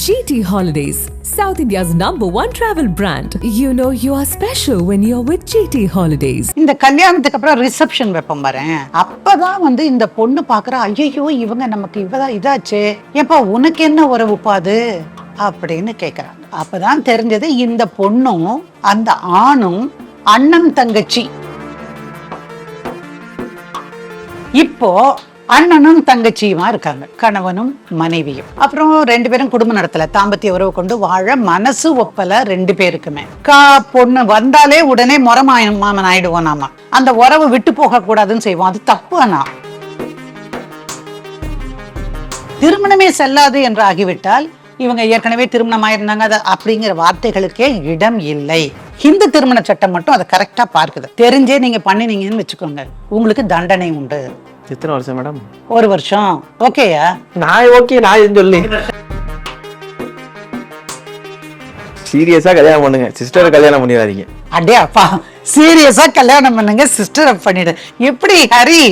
GT Holidays, South India's number one travel brand. You know you are special when you're with GT Holidays. இந்த கல்யாணத்துக்கு அப்புறம் reception வைப்போம் பாரு அப்பதான் வந்து இந்த பொண்ணு பாக்குற ஐயோ இவங்க நமக்கு இவதான் இதாச்சே. ஏப்பா உனக்கு என்ன உறவு பாது அப்படின்னு கேக்குறாங்க அப்பதான் தெரிஞ்சது இந்த பொண்ணும் அந்த ஆணும் அண்ணன் தங்கச்சி. இப்போ அண்ணனும் தங்கச்சியுமா இருக்காங்க. கணவனும் மனைவியும். அப்புறம் ரெண்டு பேரும் குடும்பம் நடத்தல. தாம்பத்திய உறவு கொண்டு வாழ மனசு ஒப்பல ரெண்டு பேருக்குமே. கா பொண்ணு வந்தாலே உடனே முறமாய மாமன் ஆயிடுவோம் நாம. அந்த உறவு விட்டு போக கூடாதுன்னு செய்வோம். அது தப்பு ஆனா திருமணமே செல்லாது என்று ஆகிவிட்டால் இவங்க ஏற்கனவே திருமணம் ஆயிருந்தாங்க. அது அப்படிங்கிற வார்த்தைகளுக்கே இடம் இல்லை. ஹிந்து திருமண சட்டம் மட்டும் அதை கரெக்டா பார்க்குது. தெரிஞ்சே நீங்க பண்ணினீங்கன்னு வச்சுக்கோங்க. உங்களுக்கு தண்டனை உண்டு. எத்தனை வருஷம் மேடம்? ஒரு வருஷம். ஓகேயா நான் ஓகே நான் சொல்லி சீரியஸா கல்யாணம் பண்ணுங்க. சிஸ்டர் கல்யாணம் பண்ணிடாதீங்க. அடே அப்பா சீரியஸா கல்யாணம் பண்ணுங்க சிஸ்டர் பண்ணிடு. எப்படி ஹரி?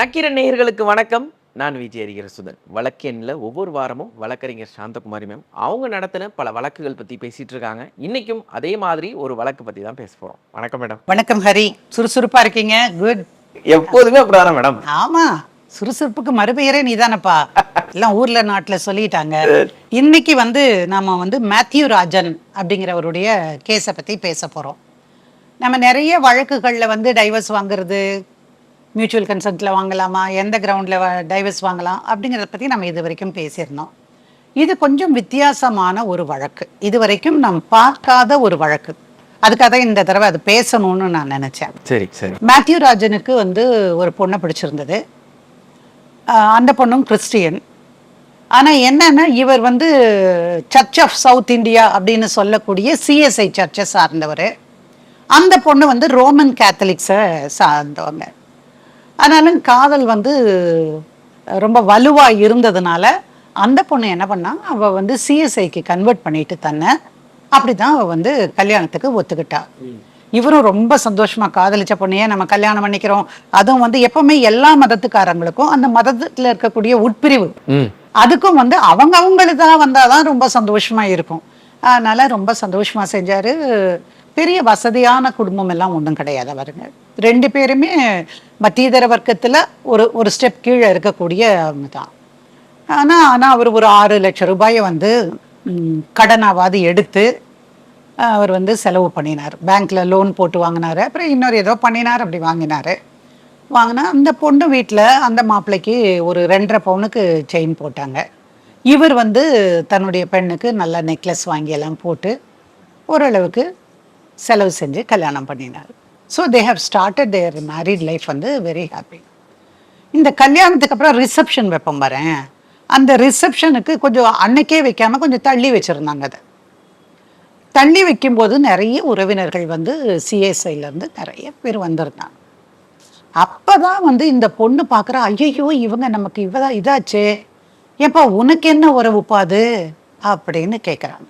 நக்கீர நேயர்களுக்கு வணக்கம். நான் விஜய் அறிகிற சுதன். வழக்கெண்ணில் ஒவ்வொரு வாரமும் வழக்கறிஞர் சாந்தகுமாரி மேம் அவங்க நடத்தின பல வழக்குகள் பற்றி பேசிட்டு இருக்காங்க இன்னைக்கும் அதே மாதிரி ஒரு வழக்கு பற்றி தான் பேச போகிறோம் வணக்கம் மேடம் வணக்கம் ஹரி. சுறுசுறுப்பா இருக்கீங்க? குட் எப்போதுமே அப்படிதானே மேடம் ஆமா. சுறுசுறுப்புக்கு மறுபெயரே நீதானப்பா. எல்லாம் ஊர்ல நாட்டுல சொல்லிட்டாங்க. இன்னைக்கு வந்து நாம வந்து மேத்யூ ராஜன் அப்படிங்கிறவருடைய கேஸை பத்தி பேச போறோம். நம்ம நிறைய வழக்குகள்ல வந்து டைவர்ஸ் வாங்குறது மியூச்சுவல் கன்சென்ட்ல வாங்கலாமா? எந்த கிரவுண்ட்ல டைவர்ஸ் வாங்கலாம்? அப்படிங்கிறத பத்தி நம்ம இது வரைக்கும் பேசியிருந்தோம். இது கொஞ்சம் வித்தியாசமான ஒரு வழக்கு. இது வரைக்கும் நாம் பார்க்காத ஒரு வழக்கு. அதுக்காக தான் இந்த தடவை அது பேசணும்னு நான் நினைச்சேன். சரி சரி. மேத்யூ ராஜனுக்கு வந்து ஒரு பொண்ணை பிடிச்சிருந்தது. அந்த பொண்ணும் கிறிஸ்டியன் ஆனால் என்னன்னா இவர் வந்து சர்ச் ஆஃப் சவுத் இந்தியா அப்படின்னு சொல்லக்கூடிய சிஎஸ்ஐ சர்ச்சை சார்ந்தவர். அந்த பொண்ணு வந்து ரோமன் கேத்தலிக்ஸை சார்ந்தவங்க. ஆனாலும் காதல் வந்து ரொம்ப வலுவா இருந்ததுனால அந்த பொண்ணு என்ன பண்ணா அவ வந்து சிஎஸ்ஐக்கு கன்வெர்ட் பண்ணிட்டு தன்னை அப்படிதான் அவ வந்து கல்யாணத்துக்கு ஒத்துக்கிட்டா. இவரும் ரொம்ப சந்தோஷமா காதலிச்ச பொண்ணையே நம்ம கல்யாணம் பண்ணிக்கிறோம். அதுவும் வந்து எப்பவுமே எல்லா மதத்துக்காரங்களுக்கும் அந்த மதத்துல இருக்கக்கூடிய உட்பிரிவு. அதுக்கும் வந்து அவங்க அவங்களுதான் வந்தாதான் ரொம்ப சந்தோஷமா இருக்கும். அதனால ரொம்ப சந்தோஷமா செஞ்சாரு. பெரிய வசதியான குடும்பம் எல்லாம் ஒன்றும் கிடையாது அவருங்க ரெண்டு பேருமே மத்தியதர வர்க்கத்தில் ஒரு ஒரு ஸ்டெப் கீழே இருக்கக்கூடிய அவங்க தான் ஆனால் ஆனால் அவர் ஒரு ஆறு லட்சம் ரூபாயை வந்து கடனாவது எடுத்து அவர் வந்து செலவு பண்ணினார். பேங்க்கில் லோன் போட்டு வாங்கினாரு. அப்புறம் இன்னொரு ஏதோ பண்ணினார் அப்படி வாங்கினாரு. வாங்கினா அந்த பொண்ணு வீட்டில் அந்த மாப்பிள்ளைக்கு ஒரு ரெண்டரை பவுனுக்கு செயின் போட்டாங்க. இவர் வந்து தன்னுடைய பெண்ணுக்கு நல்ல நெக்லஸ் வாங்கி எல்லாம் போட்டு ஓரளவுக்கு செலவு செஞ்சு கல்யாணம் பண்ணினார். So they have started their married life வந்து வெரி ஹாப்பி இந்த கல்யாணத்துக்கு அப்புறம் ரிசப்ஷன் வைப்போம் வரேன் அந்த ரிசப்ஷனுக்கு கொஞ்சம் அன்னைக்கே வைக்காமல் கொஞ்சம் தள்ளி வச்சுருந்தாங்க அதை. தள்ளி வைக்கும்போது நிறைய உறவினர்கள் வந்து சிஎஸ்ஐலேருந்து நிறைய பேர் வந்திருந்தாங்க. அப்போ தான் வந்து இந்த பொண்ணு பார்க்குற ஐயோ இவங்க நமக்கு இவதா இதாச்சே. ஏப்பா உனக்கு என்ன உறவுப்பா அது? அப்படின்னு கேட்குறாங்க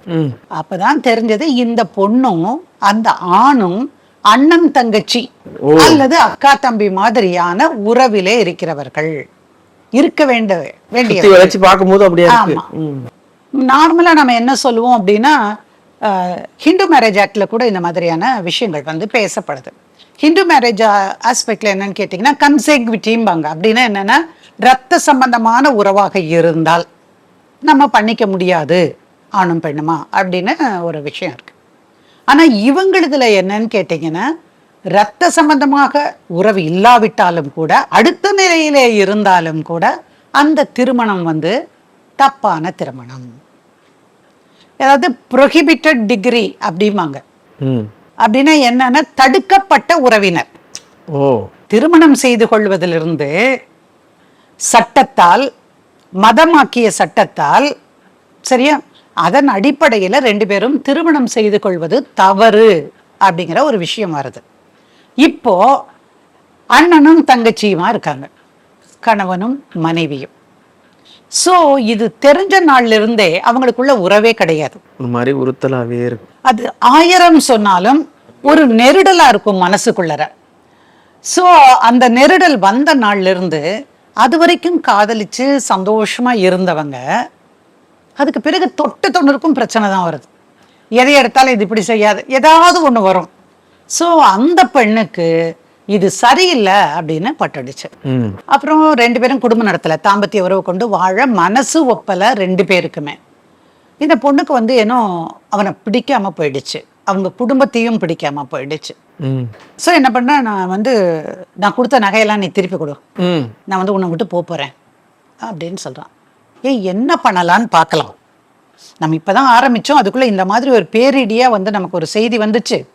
அப்பதான் தெரிஞ்சது இந்த பொண்ணும் அந்த ஆணும் அண்ணன் தங்கச்சி அல்லது அக்கா தம்பி மாதிரியான உறவிலே இருக்கிறவர்கள். இருக்க வேண்ட வேண்டிய பார்க்கும்போது அப்படியே ஆமா. நார்மலா நம்ம என்ன சொல்லுவோம் அப்படின்னா ஹிந்து மேரேஜ் ஆக்ட்ல கூட இந்த மாதிரியான விஷயங்கள் வந்து பேசப்படுது. ஹிந்து மேரேஜ் ஆஸ்பெக்ட்ல என்னன்னு கேட்டிங்கன்னா கன்செக்விட்டிம்பாங்க அப்படின்னா என்னன்னா ரத்த சம்பந்தமான உறவாக இருந்தால். நம்ம பண்ணிக்க முடியாது ஆணும் பெண்ணுமா? அப்படின்னு ஒரு விஷயம் இருக்கு. ஆனா இவங்களுதுல என்னன்னு கேட்டிங்கன்னா ரத்த சம்பந்தமாக உறவு இல்லாவிட்டாலும் கூட அடுத்த நிலையிலே இருந்தாலும் கூட அந்த திருமணம் வந்து தப்பான திருமணம். அதாவது ப்ரொஹிபிட்டட் டிகிரி அப்படிம்பாங்க. அப்படின்னா என்னன்னா தடுக்கப்பட்ட உறவினர். ஓ. திருமணம் செய்து கொள்வதிலிருந்து சட்டத்தால் மதமாக்கிய சட்டத்தால் சரியா? அதன் அடிப்படையில ரெண்டு பேரும் திருமணம் செய்து கொள்வது தவறு அப்படிங்கிற ஒரு விஷயம் வருது. இப்போ அண்ணனும் தங்கச்சியுமா இருக்காங்க. கணவனும் மனைவியும். சோ இது தெரிஞ்ச நாள்ல இருந்தே அவங்களுக்குள்ள உறவே கிடையாது. ஒரு மாதிரி உறுத்தலாவே இருக்கு. அது ஆயிரம் சொன்னாலும் ஒரு நெருடலா இருக்கும் மனசுக்குள்ளர சோ அந்த நெருடல் வந்த நாள்ல இருந்து அது வரைக்கும் காதலிச்சு சந்தோஷமா இருந்தவங்க அதுக்கு பிறகு தொட்டு தொண்ணூறுக்கும் பிரச்சனை தான் வருது. எதை எடுத்தாலும் இது இப்படி செய்யாது. ஏதாவது ஒண்ணு வரும். சோ அந்த பெண்ணுக்கு இது சரியில்லை அப்படின்னு பட்டுடுச்சு. அப்புறம் ரெண்டு பேரும் குடும்ப நடத்தல. தாம்பத்திய உறவு கொண்டு வாழ மனசு ஒப்பல ரெண்டு பேருக்குமே. இந்த பொண்ணுக்கு வந்து ஏனோ அவனை பிடிக்காம போயிடுச்சு. அவங்க குடும்பத்தையும் பிடிக்காம போயிடுச்சு. ஸோ என்ன பண்ண நான் வந்து நான் கொடுத்த நகையெல்லாம் நீ திருப்பி கொடு. நான் வந்து உன்னை விட்டு போறேன். அப்படின்னு சொல்றான். ஏய் என்ன பண்ணலான்னு பார்க்கலாம். நம்ம இப்பதான் ஆரம்பிச்சோம். அதுக்குள்ள இந்த மாதிரி ஒரு பேரிடியா வந்து நமக்கு ஒரு செய்தி வந்துச்சு.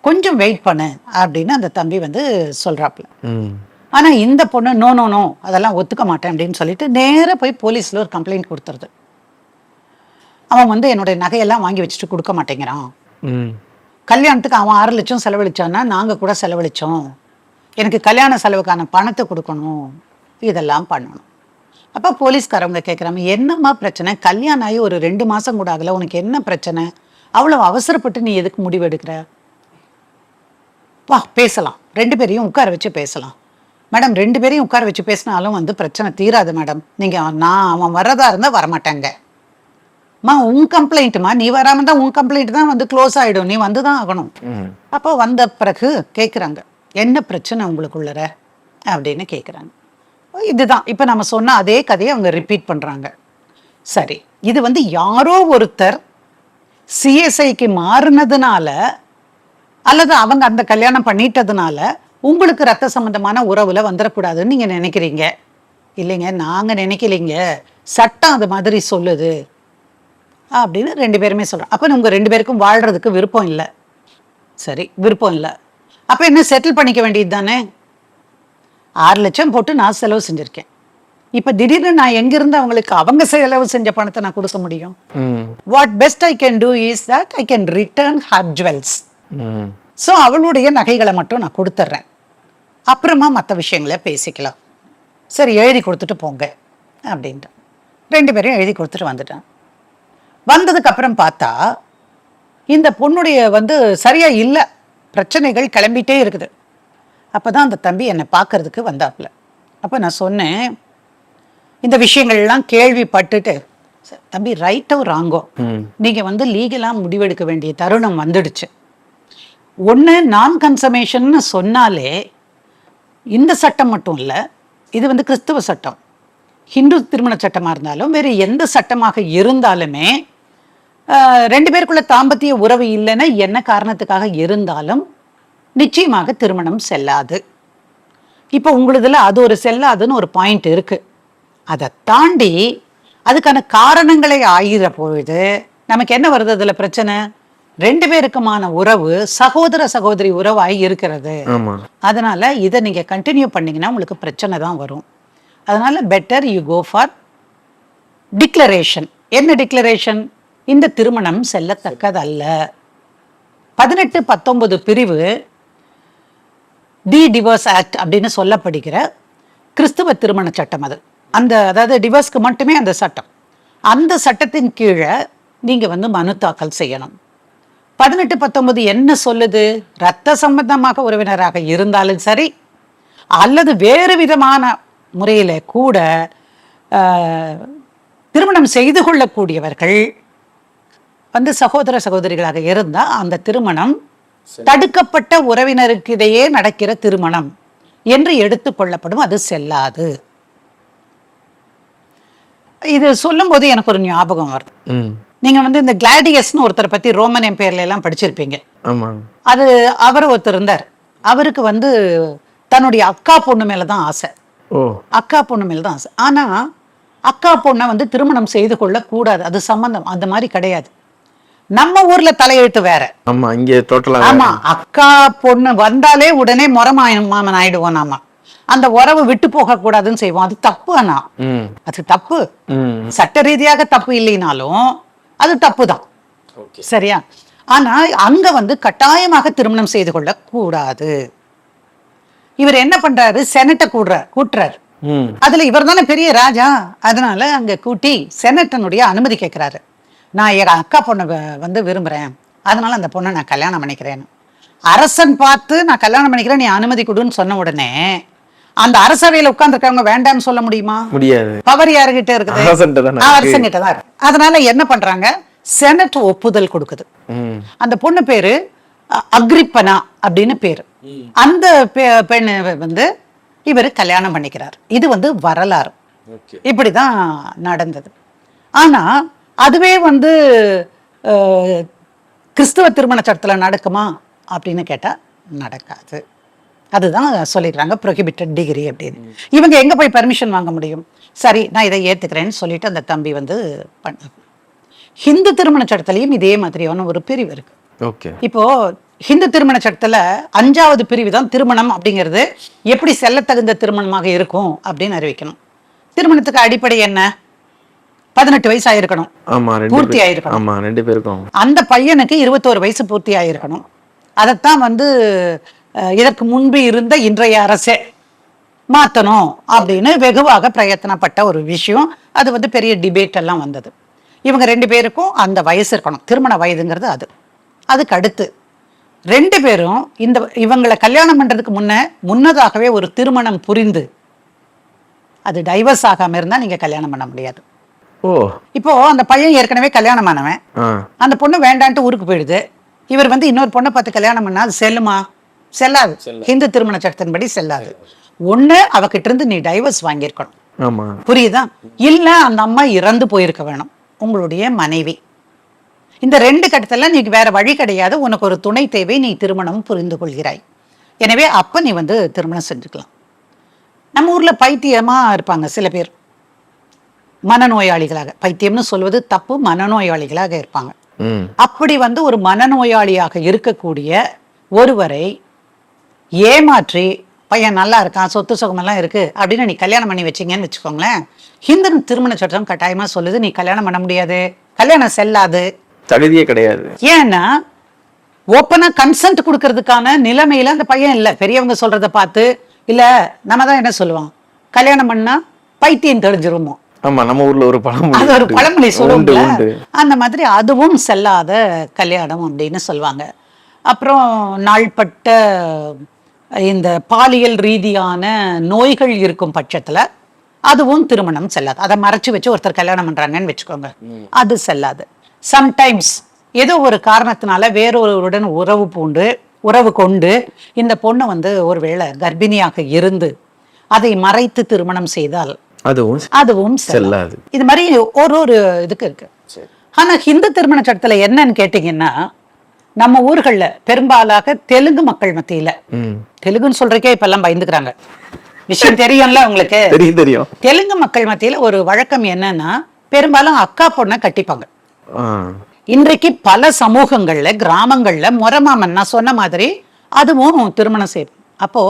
கொஞ்சம் வெயிட் பண்ணு அப்படின்னு அந்த தம்பி வந்து சொல்றாப்புல. ம். ஆனா இந்த பொண்ணு நோ நோ நோ அதெல்லாம் ஒத்துக்க மாட்டேன் அப்படின்னு சொல்லிட்டு நேரா போய் போலீஸ்ல ஒரு கம்ப்ளைண்ட் கொடுத்துருது. அவன் வந்து என்னுடைய நகையெல்லாம் வாங்கி வச்சுட்டு கொடுக்க மாட்டேங்கிறான். கல்யாணத்துக்கு அவன் ஆறு லட்சம் செலவழிச்சான்னா நாங்கள் கூட செலவழித்தோம் எனக்கு கல்யாண செலவுக்கான பணத்தை கொடுக்கணும். இதெல்லாம் பண்ணணும். அப்போ போலீஸ்காரவங்க கேட்குறாங்க என்னம்மா பிரச்சனை? கல்யாணம் ஆகி ஒரு ரெண்டு மாதம் கூட ஆகலை. உனக்கு என்ன பிரச்சனை? அவ்வளோ அவசரப்பட்டு நீ எதுக்கு முடிவு எடுக்கிற? வா பேசலாம். ரெண்டு பேரையும் உட்கார வச்சு பேசலாம். மேடம் ரெண்டு பேரையும் உட்கார வச்சு பேசினாலும் வந்து பிரச்சனை தீராது மேடம். நீங்கள் நான் அவன் வர்றதா இருந்தால் வரமாட்டாங்க. மா உன் கம்ப்ளைண்ட்டுமா நீ வராம தான் உன் கம்ப்ளைண்ட் தான் வந்து க்ளோஸ் ஆயிடும். நீ வந்து தான் ஆகணும். அப்போ வந்த பிறகு கேட்குறாங்க என்ன பிரச்சனை உங்களுக்குள்ளர அப்படின்னு கேட்குறாங்க இதுதான். இப்போ நம்ம சொன்ன அதே கதையை அவங்க ரிப்பீட் பண்ணுறாங்க சரி இது வந்து யாரோ ஒருத்தர் சிஎஸ்ஐக்கு மாறினதுனால அல்லது அவங்க அந்த கல்யாணம் பண்ணிட்டதுனால உங்களுக்கு ரத்த சம்பந்தமான உறவுல வந்துடக்கூடாதுன்னு நீங்க நினைக்கிறீங்க. இல்லைங்க நாங்க நினைக்கலைங்க. சட்டம் அது மாதிரி சொல்லுது. அப்படின்னு ரெண்டு பேருமே சொல்றோம். அப்ப உங்க ரெண்டு பேருக்கும் வாழ்றதுக்கு விருப்பம் இல்லை. சரி விருப்பம் இல்லை. அப்ப என்ன செட்டில் பண்ணிக்க வேண்டியது தானே ஆறு லட்சம் போட்டு நான் செலவு செஞ்சிருக்கேன். இப்ப திடீர்னு நான் எங்கிருந்து அவங்களுக்கு அவங்க செலவு செஞ்ச பணத்தை நான் கொடுக்க முடியும்? What best I can do is that I can return her jewels so அவளுடைய நகைகளை மட்டும் நான் கொடுத்துட்றேன் அப்புறமா மற்ற விஷயங்களை பேசிக்கலாம். சரி எழுதி கொடுத்துட்டு போங்க அப்படின்ட்டு. ரெண்டு பேரும் எழுதி கொடுத்துட்டு வந்துட்டேன். வந்ததுக்கு அப்புறம் பார்த்தா இந்த பொண்ணுடைய வந்து சரியா இல்லை. பிரச்சனைகள் கிளம்பிட்டே இருக்குது. அப்பதான் அந்த தம்பி என்னை பார்க்கறதுக்கு வந்தாப்புல. அப்போ நான் சொன்னேன் இந்த விஷயங்கள்லாம் கேள்விப்பட்டுட்டு "ச- தம்பி ரைட்டோ ராங்கோ ம். நீங்க வந்து லீகலாக முடிவெடுக்க வேண்டிய தருணம் வந்துடுச்சு. ஒன்று நான் கன்சமேஷன்னு சொன்னாலே இந்த சட்டம் மட்டும் இல்லை இது வந்து கிறிஸ்துவ சட்டம். ஹிந்து திருமண சட்டமாக இருந்தாலும் வேறு எந்த சட்டமாக இருந்தாலுமே ரெண்டு பேருக்குள்ள தாம்பத்திய உறவு இல்லைன்னா என்ன காரணத்துக்காக இருந்தாலும் நிச்சயமாக திருமணம் செல்லாது. இப்போ உங்களுதுல அது ஒரு செல்லாதுன்னு ஒரு பாயிண்ட் இருக்கு. அதை தாண்டி அதுக்கான காரணங்களை ஆகிற பொழுது நமக்கு என்ன வருது அதுல பிரச்சனை? ரெண்டு பேருக்குமான உறவு சகோதர சகோதரி உறவாய் இருக்கிறது. அதனால இதை நீங்க கண்டினியூ பண்ணீங்கன்னா உங்களுக்கு பிரச்சனை தான் வரும். அதனால better you go for declaration என்ன டிக்ளரேஷன் இந்த திருமணம் செல்லத்தக்கதல்ல. பதினெட்டு பத்தொன்பது பிரிவு டி டிவோர்ஸ் ஆக்ட் அப்படின்னு சொல்லப்படுகிற கிறிஸ்துவ திருமண சட்டம் அது. அந்த அதாவது டிவோர்ஸ்க்கு மட்டுமே அந்த சட்டம். அந்த சட்டத்தின் கீழே நீங்கள் வந்து மனு தாக்கல் செய்யணும். பதினெட்டு பத்தொன்பது என்ன சொல்லுது? ரத்த சம்பந்தமாக உறவினராக இருந்தாலும் சரி அல்லது வேறு விதமான முறையில் கூட திருமணம் செய்து கொள்ளக்கூடியவர்கள் வந்து சகோதர சகோதரிகளாக இருந்தா அந்த திருமணம் தடுக்கப்பட்ட உறவினருக்கிடையே நடக்கிற திருமணம் என்று எடுத்துக்கொள்ளப்படும் அது செல்லாது. இது சொல்லும்போது எனக்கு ஒரு ஞாபகம் வருது. நீங்க வந்து இந்த கிளாடியஸ்னு ஒருத்தரை பத்தி ரோமன் எம்பையர்ல எல்லாம் படிச்சிருப்பீங்க. அது அவர் ஒருத்தர் இருந்தார். அவருக்கு வந்து தன்னுடைய அக்கா பொண்ணு மேல தான் ஆசை. அக்கா பொண்ணு மேல தான் ஆசை. ஆனா அக்கா பொண்ணை வந்து திருமணம் செய்து கொள்ள கூடாது அது சம்பந்தம். அந்த மாதிரி கிடையாது. நம்ம ஊர்ல தலையெழுத்து வேற. ஆமா இங்க டோட்டலா ஆமா அக்கா பொண்ணு வந்தாலே உடனே முறமாயன் மாமன் ஆயிடுவோம் நாம. அந்த உறவு விட்டு போக கூடாதுன்னு செய்வோம். அது தப்பு ஆனா அது தப்பு. சட்ட ரீதியாக தப்பு இல்லைனாலும் அது தப்பு தான் சரியா? ஆனா அங்க வந்து கட்டாயமாக திருமணம் செய்து கொள்ள கூடாது. இவர் என்ன பண்றாரு? செனட்டை கூடுறார் கூட்டுறாரு. அதுல இவர் தானே பெரிய ராஜா. அதனால அங்க கூட்டி செனட்டனுடைய அனுமதி கேட்கிறாரு நான் என் அக்கா பொண்ணை வந்து விரும்புறேன். அதனால அந்த பொண்ணை நான் கல்யாணம் பண்ணிக்கிறேன். அரசன் பார்த்து நான் கல்யாணம் பண்ணிக்கிறேன் நீ அனுமதி கொடுன்னு சொன்ன உடனே அந்த அரசவையில உட்கார்ந்துருக்கவங்க வேண்டாம்னு சொல்ல முடியுமா? முடியாது. பவர் யாருகிட்ட இருக்குது? இருக்கு. அரசங்கிட்ட தான் அதனால என்ன பண்றாங்க? செனட் ஒப்புதல் கொடுக்குது. அந்த பொண்ணு பேரு அக்ரிப்பனா அப்படின்னு பேரு. அந்த பெண்ணு வந்து இவர் கல்யாணம் பண்ணிக்கிறார். இது வந்து வரலாறு. இப்படிதான் நடந்தது. ஆனா அதுவே வந்து கிறிஸ்துவ திருமண சட்டத்துல நடக்குமா அப்படின்னு கேட்டா நடக்காது. அதுதான் சொல்லிடுறாங்க ப்ரொஹிபிட்டட் டிகிரி அப்படின்னு. இவங்க எங்க போய் பெர்மிஷன் வாங்க முடியும்? சரி நான் இதை ஏத்துக்கிறேன்னு சொல்லிட்டு அந்த தம்பி வந்து பண்ண ஹிந்து திருமண சட்டத்திலையும் இதே மாதிரியான ஒரு பிரிவு இருக்கு. ஓகே. இப்போ ஹிந்து திருமண சட்டத்துல அஞ்சாவது பிரிவு தான் திருமணம் அப்படிங்கிறது எப்படி செல்லத்தகுந்த திருமணமாக இருக்கும் அப்படின்னு அறிவிக்கணும். திருமணத்துக்கு அடிப்படை என்ன? பதினெட்டு வயசு ஆயிருக்கணும் பூர்த்தி பேர்- ஆயிருக்கணும். ரெண்டு பேருக்கும். அந்த பையனுக்கு இருபத்தோரு வயசு பூர்த்தி ஆயிருக்கணும். அதைத்தான் வந்து இதற்கு முன்பு இருந்த இன்றைய அரசே மாத்தணும் அப்படின்னு வெகுவாக பிரயத்தனப்பட்ட ஒரு விஷயம். அது வந்து பெரிய டிபேட் எல்லாம் வந்தது. இவங்க ரெண்டு பேருக்கும் அந்த வயசு இருக்கணும். திருமண வயதுங்கிறது அது. அதுக்கு அடுத்து ரெண்டு பேரும் இந்த இவங்களை கல்யாணம் பண்றதுக்கு முன்ன முன்னதாகவே ஒரு திருமணம் புரிந்து அது டைவர்ஸ் ஆகாம இருந்தா நீங்க கல்யாணம் பண்ண முடியாது. ஓ. இப்போ அந்த பையன் ஏற்கனவே கல்யாணம் ஆனவன் அந்த பொண்ணு வேண்டான்ட்டு ஊருக்கு போயிடுது. இவர் வந்து இன்னொரு பொண்ணை பார்த்து கல்யாணம் பண்ணா அது செல்லுமா? செல்லாது. ஹிந்து திருமண சட்டத்தின்படி செல்லாது. ஒண்ணு அவகிட்ட இருந்து நீ டைவர்ஸ் வாங்கியிருக்கணும். ஆமா. புரியுதா? இல்ல அந்த அம்மா இறந்து போயிருக்க வேணும். உங்களுடைய மனைவி. இந்த ரெண்டு கட்டத்துல நீ வேற வழி கிடையாது. உனக்கு ஒரு துணை தேவை. நீ திருமணம் புரிந்து கொள்கிறாய். எனவே அப்ப நீ வந்து திருமணம் செஞ்சுக்கலாம். நம்ம ஊர்ல பைத்தியமா இருப்பாங்க சில பேர். மனநோயாளிகளாக பைத்தியம்னு சொல்வது தப்பு மனநோயாளிகளாக இருப்பாங்க. அப்படி வந்து ஒரு மனநோயாளியாக இருக்கக்கூடிய ஒருவரை ஏமாற்றி பையன் நல்லா இருக்கான் சொத்து சுகமெல்லாம் இருக்கு அப்படின்னு நீ கல்யாணம் பண்ணி வச்சீங்கன்னு வச்சுக்கோங்களேன் ஹிந்து திருமண சட்டம் கட்டாயமா சொல்லுது நீ கல்யாணம் பண்ண முடியாது கல்யாணம் செல்லாது. தகுதியே கிடையாது. ஏன்னா ஓப்பனா கன்சென்ட் கொடுக்கறதுக்கான நிலைமையில அந்த பையன் இல்ல. பெரியவங்க சொல்றத பார்த்து இல்ல நம்ம தான் என்ன சொல்லுவோம்? கல்யாணம் பண்ணா பைத்தியம் தெளிஞ்சிருமோ? ஆமா நம்ம ஊர்ல ஒரு பழமொழி அது ஒரு. பழமொழி உண்டு அந்த மாதிரி அதுவும் செல்லாத கல்யாணம் அப்படின்னு சொல்லுவாங்க. அப்புறம் நாள்பட்ட இந்த பாலியல் ரீதியான நோய்கள் இருக்கும் பட்சத்துல அதுவும் திருமணம் செல்லாது. அதை மறைச்சு வச்சு ஒருத்தர் கல்யாணம் பண்றாங்கன்னு வச்சுக்கோங்க. அது செல்லாது. சம்டைம்ஸ் ஏதோ ஒரு காரணத்தினால வேறொருவருடன் உறவு பூண்டு உறவு கொண்டு இந்த பொண்ணு வந்து ஒருவேளை கர்ப்பிணியாக இருந்து அதை மறைத்து திருமணம் செய்தால் அதுவும் அதுவும் செல்லாது. இது மாதிரி ஒரு ஒரு இதுக்கு இருக்கு. ஆனா ஹிந்து திருமண சட்டத்துல என்னன்னு கேட்டீங்கன்னா நம்ம ஊர்கள்ல பெரும்பாலாக தெலுங்கு மக்கள் மத்தியில. தெலுங்குன்னு சொல்றதுக்கே இப்ப எல்லாம் பயந்துக்கிறாங்க. விஷயம் தெரியும்ல உங்களுக்கு? தெரியும் தெரியும். தெலுங்கு மக்கள் மத்தியில ஒரு வழக்கம் என்னன்னா பெரும்பாலும் அக்கா பொண்ணை கட்டிப்பாங்க. இன்றைக்கு பல சமூகங்கள்ல கிராமங்கள்ல முறமாமன் நான் சொன்ன மாதிரி அதுவும் திருமணம் செய்யும். அப்போ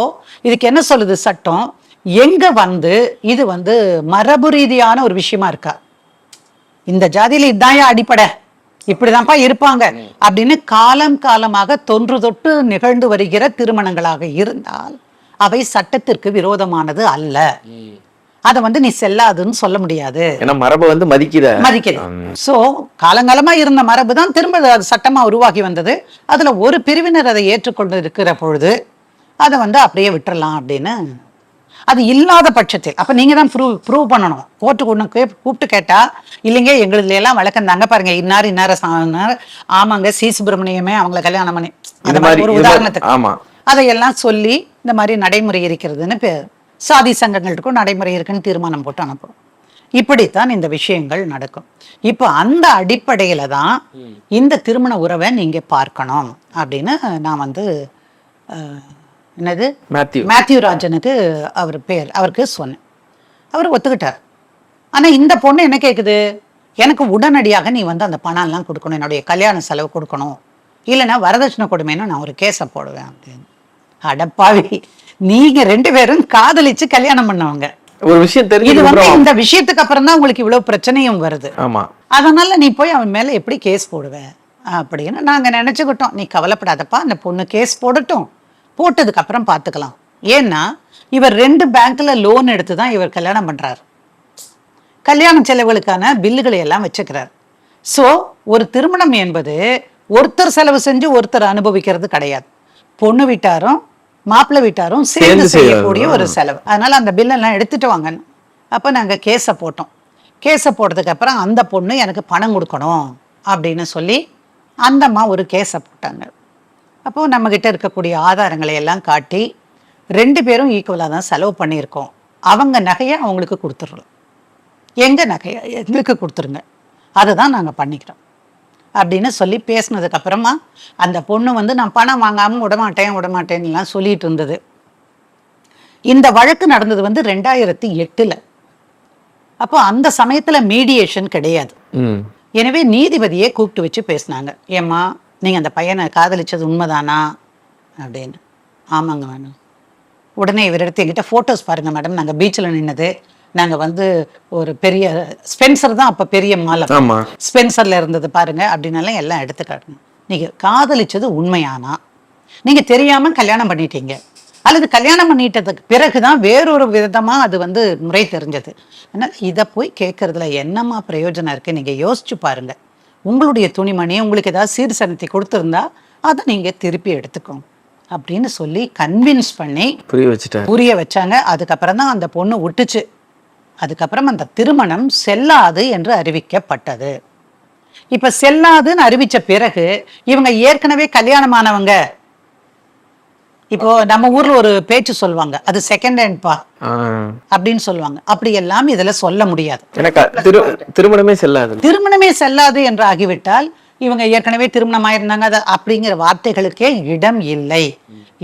இதுக்கு என்ன சொல்லுது சட்டம்? எங்க வந்து இது வந்து மரபு ரீதியான ஒரு விஷயமா இருக்கா? இந்த ஜாதியில இதாயா அடிப்படை? இப்படிதான்ப்பா இருப்பாங்க. அப்படின்னு காலம் காலமாக தொன்று தொட்டு நிகழ்ந்து வருகிற திருமணங்களாக இருந்தால் அவை சட்டத்திற்கு விரோதமானது அல்ல. அதை வந்து நீ செல்லாதுன்னு சொல்ல முடியாது. ஏன்னா மரபை வந்து மதிக்கிற மதிக்குது சோ காலங்காலமா இருந்த மரபு தான் திரும்ப அது சட்டமா உருவாகி வந்தது. அதுல ஒரு பிரிவினர் அதை ஏற்றுக்கொண்டு இருக்கிற பொழுது அதை வந்து அப்படியே விட்டுறலாம் அப்படின்னு அது இல்லாத பட்சத்தில். அப்ப நீங்க தான் ப்ரூவ் ப்ரூவ் பண்ணணும். கோர்ட்டுக்கு ஒண்ணு கே- கூப்பிட்டு கேட்டா இல்லைங்க எங்களுதுல எல்லாம் வழக்கம் பாருங்க. இன்னார் இன்னார சாணர் ஆமாங்க சி. சுப்பிரமணியமே அவங்கள கல்யாணம் பண்ணி. அந்த மாதிரி ஒரு உதாரணத்துக்கு. அதையெல்லாம் சொல்லி இந்த மாதிரி நடைமுறை இருக்கிறதுன்னு சாதி சங்கங்களுக்கும் நடைமுறை இருக்குன்னு தீர்மானம் போட்டு அனுப்புறோம். இப்படித்தான் இந்த விஷயங்கள் நடக்கும். இப்போ அந்த அடிப்படையில தான் இந்த திருமண உறவை நீங்க பார்க்கணும் அப்படின்னு நான் வந்து என்னது? மேத்யூ மேத்யூ ராஜனுக்கு அவர் பேர் அவருக்கு சொன்னேன். அவர் ஒத்துக்கிட்டார். ஆனா இந்த பொண்ணு என்ன கேக்குது? எனக்கு உடனடியாக நீ வந்து அந்த பணம் எல்லாம் கொடுக்கணும் என்னுடைய கல்யாண செலவு கொடுக்கணும். இல்லைன்னா வரதட்சணை கொடுமைன்னு நான் ஒரு கேஸை போடுவேன் அப்படின்னு. அடப்பாவி நீங்க ரெண்டு பேரும் காதலிச்சு கல்யாணம் பண்ணவங்க. ஒரு விஷயம் இது தெரிஞ்சதுக்கு வந்து இந்த விஷயத்துக்கு அப்புறம் தான் உங்களுக்கு இவ்வளவு பிரச்சனையும் வருது. ஆமா. அதனால நீ போய் அவன் மேல எப்படி கேஸ் போடுவ? அப்படின்னு நாங்க நினைச்சுக்கிட்டோம். நீ கவலைப்படாதப்பா. அந்த பொண்ணு கேஸ் போடட்டும். போட்டதுக்கு அப்புறம் பார்த்துக்கலாம். ஏன்னா இவர் ரெண்டு பேங்க்ல லோன் எடுத்து தான் இவர் கல்யாணம் பண்றாரு. கல்யாண செலவுகளுக்கான பில்லுகளை எல்லாம் வச்சுக்கிறார். சோ ஒரு திருமணம் என்பது ஒருத்தர் செலவு செஞ்சு ஒருத்தர் அனுபவிக்கிறது கிடையாது. பொண்ணு வீட்டாரும் மாப்பிள்ளை வீட்டாரும் சேர்ந்து செய்யக்கூடிய. ஒரு செலவு. அதனால அந்த பில்லெல்லாம் எடுத்துட்டு வாங்க அப்போ நாங்க கேஸை போட்டோம். கேஸை போட்டதுக்கு அப்புறம் அந்த பொண்ணு எனக்கு பணம் கொடுக்கணும் அப்படின்னு சொல்லி அந்த அம்மா ஒரு கேஸை போட்டாங்க. அப்போ நம்ம கிட்ட இருக்கக்கூடிய ஆதாரங்களை எல்லாம் காட்டி ரெண்டு பேரும் ஈக்குவலாக தான் செலவு பண்ணியிருக்கோம். அவங்க நகையை அவங்களுக்கு கொடுத்துடுறோம் எங்க நகையை? எங்களுக்கு கொடுத்துருங்க. அதுதான் நாங்க பண்ணிக்கிறோம். அப்படின்னு சொல்லி பேசினதுக்கு அப்புறமா அந்த பொண்ணு வந்து நான் பணம் வாங்காம விடமாட்டேன் விடமாட்டேன்னுலாம் சொல்லிட்டு இருந்தது. இந்த வழக்கு நடந்தது வந்து ரெண்டாயிரத்தி எட்டுல. அப்போ அந்த சமயத்துல மீடியேஷன் கிடையாது. எனவே நீதிபதியே கூப்பிட்டு வச்சு பேசினாங்க. ஏம்மா நீங்க அந்த பையனை காதலிச்சது உண்மைதானா? அப்படின்னு. ஆமாங்க மேடம். உடனே இவர் எடுத்து என்கிட்ட ஃபோட்டோஸ் பாருங்க மேடம். நாங்க பீச்சில் நின்னது. நாங்க வந்து ஒரு பெரிய ஸ்பென்சர் தான் அப்ப பெரிய மாலை. ஸ்பென்சர்ல இருந்தது பாருங்க அப்படின்னாலும் எல்லாம் எடுத்து காட்டணும் நீங்க காதலிச்சது உண்மையானா? நீங்க தெரியாம கல்யாணம் பண்ணிட்டீங்க. அல்லது கல்யாணம் பண்ணிட்டதுக்கு பிறகுதான் வேறொரு விதமா அது வந்து முறை தெரிஞ்சது. அதனால இதை போய் கேட்கறதுல என்னம்மா பிரயோஜனம் இருக்கு? நீங்க யோசிச்சு பாருங்க. உங்களுடைய துணிமணி உங்களுக்கு ஏதாவது சீர்சனத்தை கொடுத்துருந்தா அதை நீங்க திருப்பி எடுத்துக்கோங்க அப்படின்னு சொல்லி கன்வின்ஸ் பண்ணி புரிய வச்சுட்டேன் புரிய வச்சாங்க. அதுக்கப்புறம் தான் அந்த பொண்ணு விட்டுச்சு. அதுக்கப்புறம் அந்த திருமணம் செல்லாது என்று அறிவிக்கப்பட்டது. இப்ப செல்லாதுன்னு அறிவிச்ச பிறகு இவங்க ஏற்கனவே கல்யாணமானவங்க இப்போ நம்ம ஊர்ல ஒரு பேச்சு சொல்லுவாங்க அது செகண்ட் ஹேண்ட் பா. அப்படின்னு சொல்லுவாங்க. அப்படி எல்லாம் இதுல சொல்ல முடியாது. திருமணமே செல்லாது. திருமணமே செல்லாது என்று ஆகிவிட்டால் இவங்க ஏற்கனவே திருமணம் ஆயிருந்தாங்க அது அப்படிங்கிற வார்த்தைகளுக்கே இடம் இல்லை.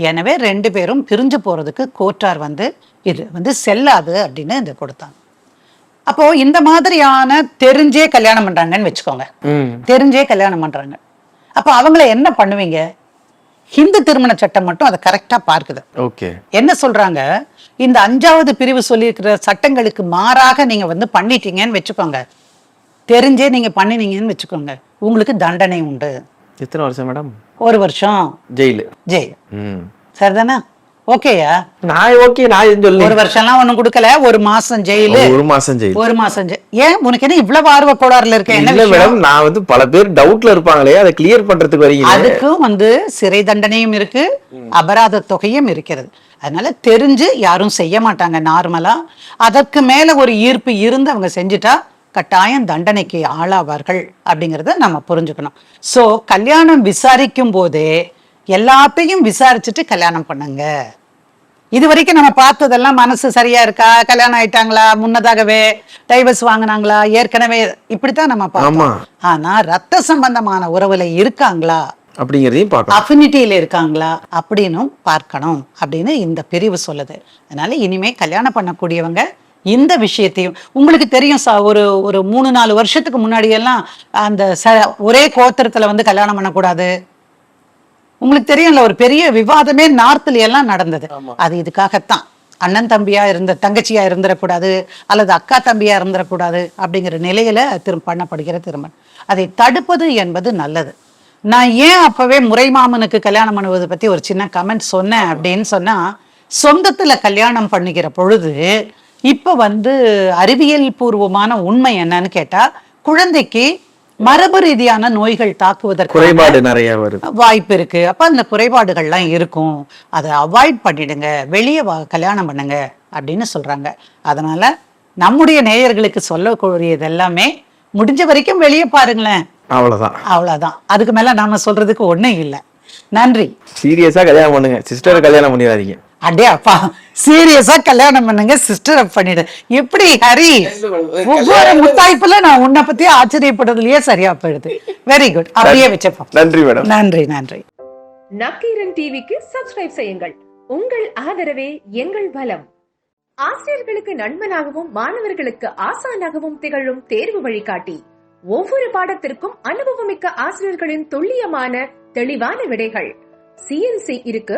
எனவே ரெண்டு பேரும் பிரிஞ்சு போறதுக்கு கோர்ட்டார் வந்து இது வந்து செல்லாது அப்படின்னு இது கொடுத்தாங்க. அப்போ இந்த மாதிரியான தெரிஞ்சே கல்யாணம் பண்றாங்கன்னு வச்சுக்கோங்க. தெரிஞ்சே கல்யாணம் பண்றாங்க. அப்போ அவங்கள என்ன பண்ணுவீங்க? ஹிந்து திருமண சட்டம் மட்டும் அதை கரெக்டா பார்க்குது. ஓகே. என்ன சொல்றாங்க? இந்த அஞ்சாவது பிரிவு சொல்லியிருக்கிற சட்டங்களுக்கு மாறாக நீங்க வந்து பண்ணிட்டீங்கன்னு வச்சுக்கோங்க. தெரிஞ்சே நீங்க பண்ணினீங்கன்னு வச்சுக்கோங்க. உங்களுக்கு தண்டனை உண்டு. எத்தனை வருஷம் மேடம்? ஒரு வருஷம். ஜெயிலு. ஜெயில். ம். சரிதானே? ஓகேயா? நான் ஓகே நான் சொல்லி ஒரு வருஷம்லாம் ஒண்ணும் கொடுக்கல ஒரு மாசம் ஜெயிலு. ஒரு மாசம் ஜெயில். ஒரு மாசம் ஜெயில் ஏன் உனக்கு என்ன இவ்வளவு ஆர்வ கோளாறுல இருக்க? என்ன மேடம் நான் வந்து பல பேர் டவுட்ல இருப்பாங்களே அதை கிளியர் பண்றதுக்கு வரீங்க அதுக்கும் வந்து சிறை தண்டனையும் இருக்கு அபராத தொகையும் இருக்கிறது. அதனால தெரிஞ்சு யாரும் செய்ய மாட்டாங்க நார்மலா அதற்கு மேல ஒரு ஈர்ப்பு இருந்து அவங்க செஞ்சுட்டா கட்டாயம் தண்டனைக்கு ஆளாவார்கள் அப்படிங்கறத நம்ம புரிஞ்சுக்கணும். சோ கல்யாணம் விசாரிக்கும் போதே எல்லாத்தையும் விசாரிச்சுட்டு கல்யாணம் பண்ணுங்க. இது வரைக்கும் நம்ம பார்த்ததெல்லாம் மனசு சரியா இருக்கா? கல்யாணம் ஆயிட்டாங்களா? முன்னதாகவே டைவர்ஸ் வாங்குனாங்களா? ஏற்கனவே இப்படித்தான் நம்ம பார்த்தோம். ஆனா ரத்த சம்பந்தமான உறவுல இருக்காங்களா? அப்படிங்கறதையும் பார்க்கணும். அஃபினிட்டியில இருக்காங்களா? அப்படின்னும் பார்க்கணும் அப்படின்னு இந்த பிரிவு சொல்லுது. அதனால இனிமே கல்யாணம் பண்ணக்கூடியவங்க இந்த விஷயத்தையும் உங்களுக்கு தெரியும் சா ஒரு ஒரு மூணு நாலு வருஷத்துக்கு முன்னாடி எல்லாம் அந்த ச- ஒரே கோத்திரத்துல வந்து கல்யாணம் பண்ணக்கூடாது. உங்களுக்கு தெரியும்ல ஒரு பெரிய விவாதமே நார்த்ல எல்லாம் நடந்தது. அது இதுக்காகத்தான். அண்ணன் தம்பியா இருந்த தங்கச்சியா இருந்துடக்கூடாது அல்லது அக்கா தம்பியா இருந்துடக்கூடாது அப்படிங்கிற நிலையில திரு பண்ணப்படுகிற திருமணம். அதை தடுப்பது என்பது நல்லது. நான் ஏன் அப்பவே முறைமாமனுக்கு கல்யாணம் பண்ணுவது பத்தி ஒரு சின்ன கமெண்ட் சொன்னேன் அப்படின்னு சொன்னா சொந்தத்துல கல்யாணம் பண்ணிக்கிற பொழுது இப்ப வந்து அறிவியல் பூர்வமான உண்மை என்னன்னு கேட்டா குழந்தைக்கு மரபு ரீதியான நோய்கள் தாக்குவதற்கு குறைபாடு நிறைய வருது. வாய்ப்பு இருக்கு. அப்ப அந்த குறைபாடுகள்லாம் இருக்கும். அதை அவாய்ட் பண்ணிடுங்க. வெளியே கல்யாணம் பண்ணுங்க அப்படின்னு சொல்றாங்க. அதனால நம்முடைய நேயர்களுக்கு சொல்லக்கூடியது எல்லாமே முடிஞ்ச வரைக்கும் வெளியே பாருங்களேன். அவ்வளவுதான். அவ்வளவுதான். அதுக்கு மேல நாம சொல்றதுக்கு ஒண்ணும் இல்லை. நன்றி. சீரியஸா கல்யாணம் பண்ணுங்க. சிஸ்டர் கல்யாணம் பண்ணிடாதீங்க. அடே அப்பா சீரியஸா கல்யாணம் பண்ணுங்க சிஸ்டர் பண்ணிடு. எப்படி ஹரி? ஒவ்வொரு முத்தாய்ப்புல நான் உன்னை பத்தி ஆச்சரியப்படுறதுலயே சரியா போயிடுது. வெரி குட் அப்படியே வச்சப்போம். நன்றி மேடம் நன்றி நன்றி. நக்கீரன் டிவிக்கு சப்ஸ்கிரைப் செய்யுங்கள். உங்கள் ஆதரவே எங்கள் பலம் ஆசிரியர்களுக்கு நண்பனாகவும் மாணவர்களுக்கு ஆசானாகவும் திகழும் தேர்வு வழிகாட்டி. ஒவ்வொரு பாடத்திற்கும் அனுபவமிக்க ஆசிரியர்களின் துல்லியமான தெளிவான விடைகள். சிஎன்சி இருக்கு.